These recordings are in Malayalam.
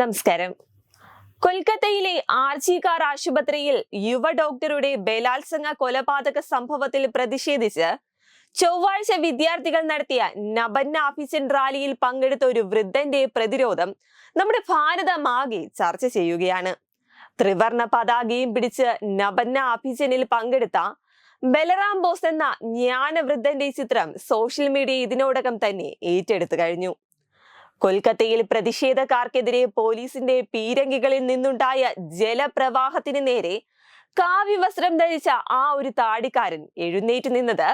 നമസ്കാരം. കൊൽക്കത്തയിലെ ആർജികാർ ആശുപത്രിയിൽ യുവ ഡോക്ടറുടെ ബലാത്സംഗ കൊലപാതക സംഭവത്തിൽ പ്രതിഷേധിച്ച് ചൊവ്വാഴ്ച വിദ്യാർത്ഥികൾ നടത്തിയ നബന്ന ആഫീസൻ റാലിയിൽ പങ്കെടുത്ത ഒരു വൃദ്ധന്റെ പ്രതിരോധം നമ്മുടെ ഭാരതമാകെ ചർച്ച ചെയ്യുകയാണ്. ത്രിവർണ പതാകയും പിടിച്ച് നബന്ന ആഫീസനിൽ പങ്കെടുത്ത ബലറാം ബോസ് എന്ന ജ്ഞാനവൃദ്ധന്റെ ചിത്രം സോഷ്യൽ മീഡിയ ഇതിനോടകം തന്നെ ഏറ്റെടുത്തു കഴിഞ്ഞു. കൊൽക്കത്തയിൽ പ്രതിഷേധക്കാർക്കെതിരെ പോലീസിന്റെ പീരങ്കികളിൽ നിന്നുണ്ടായ ജലപ്രവാഹത്തിന് നേരെ കാവ്യവസ്ത്രം ധരിച്ച ആ ഒരു താടിക്കാരൻ എഴുന്നേറ്റ് നിന്നത്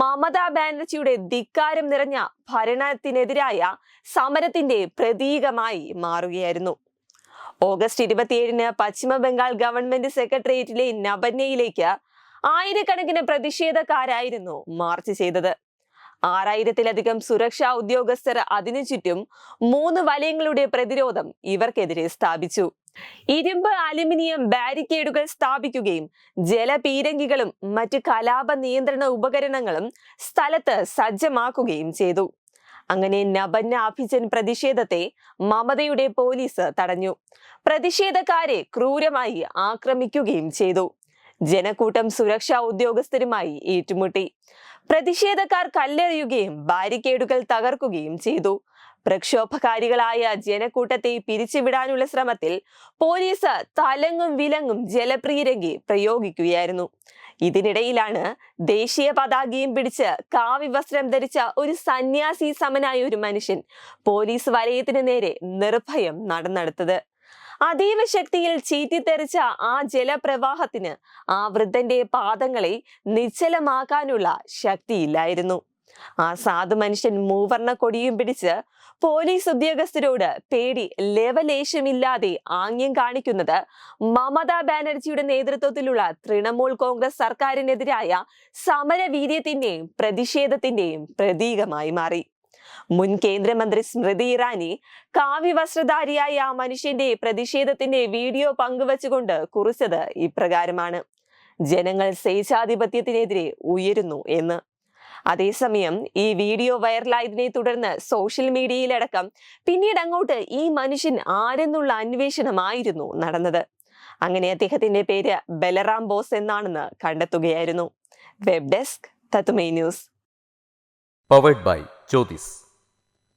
മമതാ ബാനർജിയുടെ ധിക്കാരം നിറഞ്ഞ ഭരണത്തിനെതിരായ സമരത്തിന്റെ പ്രതീകമായി മാറുകയായിരുന്നു. ഓഗസ്റ്റ് ഇരുപത്തിയേഴിന് പശ്ചിമ ബംഗാൾ ഗവൺമെന്റ് സെക്രട്ടേറിയറ്റിലെ നബന്യയിലേക്ക് ആയിരക്കണക്കിന് പ്രതിഷേധക്കാരായിരുന്നു മാർച്ച് ചെയ്തത്. ആറായിരത്തിലധികം സുരക്ഷാ ഉദ്യോഗസ്ഥർ അതിനു ചുറ്റും മൂന്ന് വലയങ്ങളുടെ പ്രതിരോധം ഇവർക്കെതിരെ സ്ഥാപിച്ചു. ഇരുമ്പ് അലുമിനിയം ബാരിക്കേഡുകൾ സ്ഥാപിക്കുകയും ജലപീരങ്കികളും മറ്റ് കലാപ നിയന്ത്രണ ഉപകരണങ്ങളും സ്ഥലത്ത് സജ്ജമാക്കുകയും ചെയ്തു. അങ്ങനെ നബന്ന അഭിജൻ പ്രതിഷേധത്തെ മമതയുടെ പോലീസ് തടഞ്ഞു. പ്രതിഷേധക്കാരെ ക്രൂരമായി ആക്രമിക്കുകയും ചെയ്തു. ജനക്കൂട്ടം സുരക്ഷാ ഉദ്യോഗസ്ഥരുമായി ഏറ്റുമുട്ടി. പ്രതിഷേധക്കാർ കല്ലെറിയുകയും ബാരിക്കേഡുകൾ തകർക്കുകയും ചെയ്തു. പ്രക്ഷോഭകാരികളായ ജനക്കൂട്ടത്തെ പിരിച്ചുവിടാനുള്ള ശ്രമത്തിൽ പോലീസ് തലങ്ങും വിലങ്ങും ജലപ്രീരങ്കി പ്രയോഗിക്കുകയായിരുന്നു. ഇതിനിടയിലാണ് ദേശീയ പതാകയും പിടിച്ച് കാവി വസ്ത്രം ധരിച്ച ഒരു സന്യാസി സമനായ ഒരു മനുഷ്യൻ പോലീസ് വലയത്തിന് നേരെ നിർഭയം നടന്നെടുത്തത്. അതീവ ശക്തിയിൽ ചീറ്റിത്തെറിച്ച ആ ജലപ്രവാഹത്തിന് ആ വൃദ്ധന്റെ പാദങ്ങളെ നിശ്ചലമാക്കാനുള്ള ശക്തിയില്ലായിരുന്നു. ആ സാധു മനുഷ്യൻ മൂവർണ കൊടിയും പിടിച്ച് പോലീസ് ഉദ്യോഗസ്ഥരോട് പേടി ലേവലേശമില്ലാതെ ആംഗ്യം കാണിക്കുന്നത് മമതാ ബാനർജിയുടെ നേതൃത്വത്തിലുള്ള തൃണമൂൽ കോൺഗ്രസ് സർക്കാരിനെതിരായ സമരവീര്യത്തിന്റെയും പ്രതിഷേധത്തിന്റെയും പ്രതീകമായി മാറി. മുൻ കേന്ദ്രമന്ത്രി സ്മൃതി ഇറാനി കാവ്യവസ്ത്രധാരിയായ ആ മനുഷ്യന്റെ പ്രതിഷേധത്തിന്റെ വീഡിയോ പങ്കുവച്ചുകൊണ്ട് കുറിച്ചത് ഇപ്രകാരമാണ്. ജനങ്ങൾ സ്വേച്ഛാധിപത്യത്തിനെതിരെ ഉയരുന്നു എന്ന്. അതേസമയം ഈ വീഡിയോ വൈറലായതിനെ തുടർന്ന് സോഷ്യൽ മീഡിയയിലടക്കം പിന്നീട് അങ്ങോട്ട് ഈ മനുഷ്യൻ ആരെന്നുള്ള അന്വേഷണമായിരുന്നു നടന്നത്. അങ്ങനെ അദ്ദേഹത്തിന്റെ പേര് ബലറാം ബോസ് എന്നാണെന്ന് കണ്ടെത്തുകയായിരുന്നു. വെബ് ഡെസ്ക് തത്തുമൈ news. Powered by Jyothis